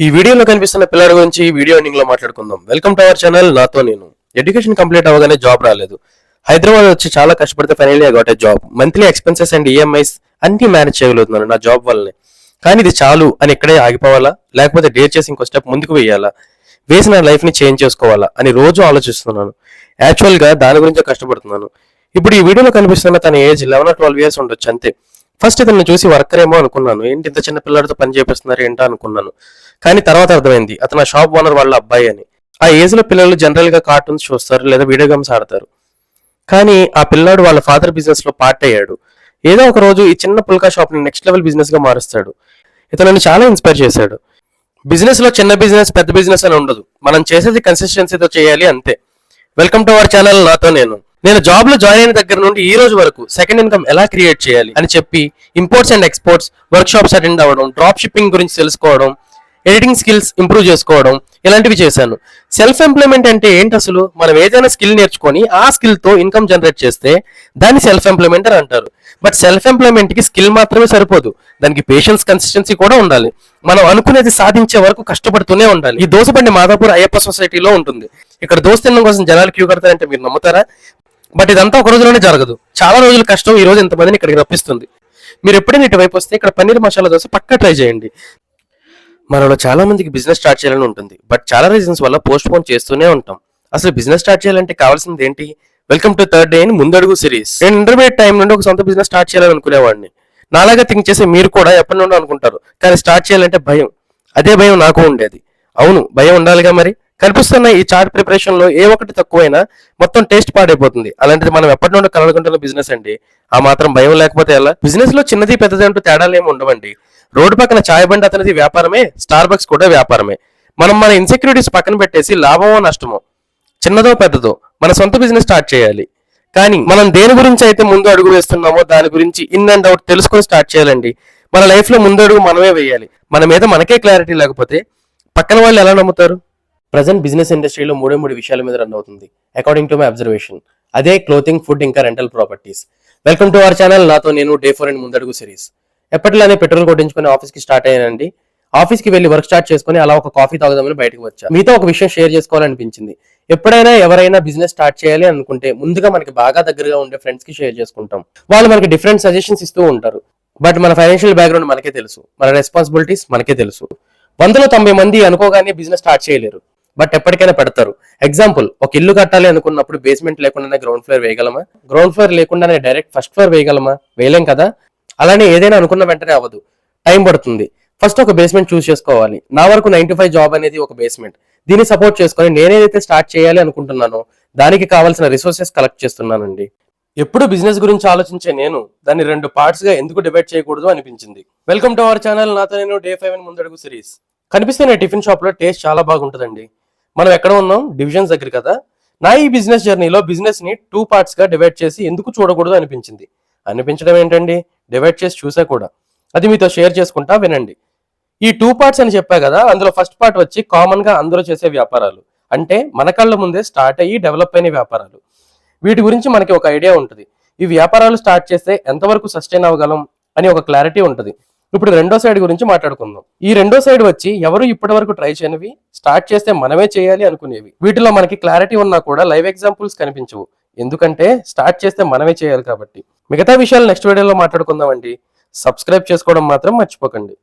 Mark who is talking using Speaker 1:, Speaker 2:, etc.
Speaker 1: ఈ వీడియోలో కనిపిస్తున్న పిల్లల గురించి ఈ వీడియో ఎండింగ్లో మాట్లాడుకుందాం. వెల్కమ్ టు అవర్ ఛానల్ నాతో నేను. ఎడ్యుకేషన్ కంప్లీట్ అవ్వగానే జాబ్ రాలేదు. హైదరాబాద్ వచ్చి చాలా కష్టపడితే ఫైనల్గా గొట్టే job monthly expenses and EMIs అన్ని మేనేజ్ చేయగలుగుతున్నాను నా జాబ్ వల్లనే. కానీ ఇది చాలు అని ఇక్కడే ఆగిపోవాలా? లేకపోతే డేర్ చేసి ఇంకో స్టెప్ ముందుకు వేయాలా వేసి నా లైఫ్ని చేంజ్ చేసుకోవాలా? అని రోజు ఆలోచిస్తున్నాను. యాక్చువల్గా దాని గురించే కష్టపడుతున్నాను. ఇప్పుడు ఈ వీడియోలో కనిపిస్తున్న తన ఏజ్ లెవెన్ ట్వెల్వ్ ఇయర్స్ ఉండొచ్చు అంతే. ఫస్ట్ ఇతన్ని చూసి వర్కర్ ఏమో అనుకున్నాను. ఏంటి ఇంత చిన్న పిల్లడితో పని చేపిస్తున్నారు ఏంటో అనుకున్నాను. కానీ తర్వాత అర్థమైంది అతను ఆ షాప్ ఓనర్ వాళ్ళ అబ్బాయి అని. ఆ ఏజ్లో పిల్లలు జనరల్గా కార్టూన్స్ చూస్తారు లేదా వీడియో గేమ్స్ ఆడతారు. కానీ ఆ పిల్లాడు వాళ్ళ ఫాదర్ బిజినెస్లో పార్ట్ అయ్యాడు. ఏదో ఒక రోజు ఈ చిన్న పుల్కా షాప్ని నెక్స్ట్ లెవెల్ బిజినెస్గా మారుస్తాడు. ఇతను చాలా ఇన్స్పైర్ చేశాడు. బిజినెస్లో చిన్న బిజినెస్ పెద్ద బిజినెస్ అని ఉండదు. మనం చేసేది కన్సిస్టెన్సీతో చేయాలి అంతే. వెల్కమ్ టు అవర్ ఛానల్ నాతో నేను. నేను జాబ్లో జాయిన్ అయిన దగ్గర నుండి ఈ రోజు వరకు సెకండ్ ఇన్కమ్ ఎలా క్రియేట్ చేయాలి అని చెప్పి imports and exports workshops attend అవ్వడం డ్రాప్ షిప్పింగ్ గురించి తెలుసుకోవడం ఎడిటింగ్ స్కిల్స్ ఇంప్రూవ్ చేసుకోవడం ఇలాంటివి చేశాను. సెల్ఫ్ ఎంప్లాయ్మెంట్ అంటే ఏంటి అసలు? మనం ఏదైనా స్కిల్ నేర్చుకొని ఆ స్కిల్తో ఇన్కమ్ జనరేట్ చేస్తే దాన్ని సెల్ఫ్ ఎంప్లాయ్మెంట్ అని అంటారు. బట్ సెల్ఫ్ ఎంప్లాయ్మెంట్కి స్కిల్ మాత్రమే సరిపోదు. దానికి పేషెన్స్ కన్సిస్టెన్సీ కూడా ఉండాలి. మనం అనుకునేది సాధించే వరకు కష్టపడుతూనే ఉండాలి. ఈ దోసబండి మాధాపూర్ అయ్యప్ప సొసైటీలో ఉంటుంది. ఇక్కడ దోశ తినడం కోసం జనాలు క్యూ కడతారంటే మీరు నమ్ముతారా? బట్ ఇదంతా ఒక రోజులోనే జరగదు. చాలా రోజుల కష్టం ఈ రోజు ఇంతమందిని ఇక్కడికి రప్పిస్తుంది. మీరు ఎప్పుడైనా ఇటువైపు వస్తే ఇక్కడ పన్నీర్ మసాలా దోశ పక్కా ట్రై చేయండి. మనలో చాలా మందికి బిజినెస్ స్టార్ట్ చేయాలని ఉంటుంది. బట్ చాలా రీజన్స్ వల్ల పోస్ట్ పోన్ చేస్తూనే ఉంటాం. అసలు బిజినెస్ స్టార్ట్ చేయాలంటే కావాల్సింది ఏంటి? వెల్కమ్ టు థర్డ్ డే అని ముందడుగు సిరీస్ నేను ఇంటర్మీడియట్ టైం నుండి ఒక సొంత బిజినెస్ స్టార్ట్ చేయాలని అనుకునేవాడిని. నాలాగా థింక్ చేసే మీరు కూడా ఎప్పటి నుండో అనుకుంటారు. కానీ స్టార్ట్ చేయాలంటే భయం. అదే భయం నాకు ఉండేది. అవును భయం ఉండాలిగా మరి? కనిపిస్తున్న ఈ చార్ట్ ప్రిపరేషన్లో ఏ ఒక్కటి తక్కువైనా మొత్తం టేస్ట్ పాడైపోతుంది. అలాంటిది మనం ఎప్పటి నుండి కలగకుంటున్న బిజినెస్ అండి. ఆ మాత్రం భయం లేకపోతే ఎలా? బిజినెస్లో చిన్నది పెద్దది అంటూ తేడాలు ఏమి ఉండవండి. రోడ్డు పక్కన చాయ్ బండి అతనిది వ్యాపారమే స్టార్ బక్స్ కూడా వ్యాపారమే. మనం మన ఇన్సెక్యూరిటీస్ పక్కన పెట్టేసి లాభమో నష్టమో చిన్నదో పెద్దదో మన సొంత బిజినెస్ స్టార్ట్ చేయాలి. కానీ మనం దేని గురించి అయితే ముందు అడుగు వేస్తున్నామో దాని గురించి ఇన్ అండ్ అవుట్ తెలుసుకొని స్టార్ట్ చేయాలండి. మన లైఫ్లో ముందు అడుగు మనమే వేయాలి. మన మీద మనకే క్లారిటీ లేకపోతే పక్కన వాళ్ళు ఎలా నమ్ముతారు? ప్రజెంట్ బిజినెస్ ఇండస్ట్రీలో మూడే మూడు విషయాల మీద రన్ అవుతుంది అకార్డింగ్ టు మై అబ్జర్వేషన్ అదే క్లోతింగ్ ఫుడ్ ఇంకా rental properties welcome to our channel నాతో నేను డే ఫోర్ అండ్ ముందడుగు సిరీస్ ఎప్పటిలానే పెట్రోల్ కొట్టించుకుని ఆఫీస్కి స్టార్ట్ అయ్యానండి. ఆఫీస్కి వెళ్ళి వర్క్ స్టార్ట్ చేసుకుని అలా ఒక కాఫీ తాగుదామని బయటకు వచ్చా. మీతో ఒక విషయం షేర్ చేసుకోవాలనిపించింది. ఎప్పుడైనా ఎవరైనా బిజినెస్ స్టార్ట్ చేయాలి అనుకుంటే ముందుగా మనకి బాగా దగ్గరగా ఉండే ఫ్రెండ్స్కి షేర్ చేసుకుంటాం. వాళ్ళు మనకి డిఫరెంట్ సజెషన్స్ ఇస్తూ ఉంటారు. బట్ మన ఫైనాన్షియల్ బ్యాక్గ్రౌండ్ మనకే తెలుసు. మన రెస్పాన్సిబిలిటీస్ మనకే తెలుసు. వందలో తొంభై మంది అనుకోగానే బిజినెస్ స్టార్ట్ చేయలేరు. బట్ ఎప్పటికైనా పెడతారు. ఎగ్జాంపుల్ ఒక ఇల్లు కట్టాలి అనుకున్నప్పుడు బేస్మెంట్ లేకుండానే గ్రౌండ్ ఫ్లోర్ వేయగలమా? గ్రౌండ్ ఫ్లోర్ లేకుండానే డైరెక్ట్ ఫస్ట్ ఫ్లోర్ వేయగలమా? వేయలేం కదా? అలానే ఏదైనా అనుకున్న వెంటనే అవ్వదు. టైం పడుతుంది. ఫస్ట్ ఒక బేస్మెంట్ చూస్ చేసుకోవాలి. నా వరకు నైన్టీ ఫైవ్ జాబ్ అనేది ఒక బేస్మెంట్ దీన్ని సపోర్ట్ చేసుకొని నేనేదైతే స్టార్ట్ చేయాలి అనుకుంటున్నానో దానికి కావాల్సిన రిసోర్సెస్ కలెక్ట్ చేస్తున్నానండి. ఎప్పుడు బిజినెస్ గురించి ఆలోచించే నేను దాన్ని రెండు పార్ట్స్గా ఎందుకు డివైడ్ చేయకూడదు అనిపించింది. వెల్కమ్ టు అవర్ ఛానల్ నాతో నేను డే ఫైవ్ అని ముందడుగు సిరీస్ కనిపిస్తున్న టిఫిన్ షాప్లో టేస్ట్ చాలా బాగుంటుందండి. మనం ఎక్కడ ఉన్నాం? డివిజన్స్ దగ్గర కదా. నా ఈ బిజినెస్ జర్నీలో బిజినెస్ని టూ పార్ట్స్గా డివైడ్ చేసి ఎందుకు చూడకూడదు అనిపించింది? అనిపించడం ఏంటండి? డివైడ్ చేసి చూసా కూడా. అది మీతో షేర్ చేసుకుంటా వినండి. ఈ టూ పార్ట్స్ అని చెప్పా కదా అందులో ఫస్ట్ పార్ట్ వచ్చి కామన్గా అందరూ చేసే వ్యాపారాలు. అంటే మన కళ్ళ ముందే స్టార్ట్ అయ్యి డెవలప్ అయిన వ్యాపారాలు. వీటి గురించి మనకి ఒక ఐడియా ఉంటుంది. ఈ వ్యాపారాలు స్టార్ట్ చేస్తే ఎంతవరకు సస్టైన్ అవ్వగలం అని ఒక క్లారిటీ ఉంటుంది. ఇప్పుడు రెండో సైడ్ గురించి మాట్లాడుకుందాం. ఈ రెండో సైడ్ వచ్చి ఎవరు ఇప్పటి వరకు ట్రై చేయనివి? స్టార్ట్ చేస్తే మనమే చేయాలి అనుకునేవి. వీటిలో మనకి క్లారిటీ ఉన్నా కూడా లైవ్ ఎగ్జాంపుల్స్ కనిపించవు. ఎందుకంటే స్టార్ట్ చేస్తే మనమే చేయాలి కాబట్టి. మిగతా విషయాలు నెక్స్ట్ వీడియోలో మాట్లాడుకుందామండి. సబ్స్క్రైబ్ చేసుకోవడం మాత్రం మర్చిపోకండి.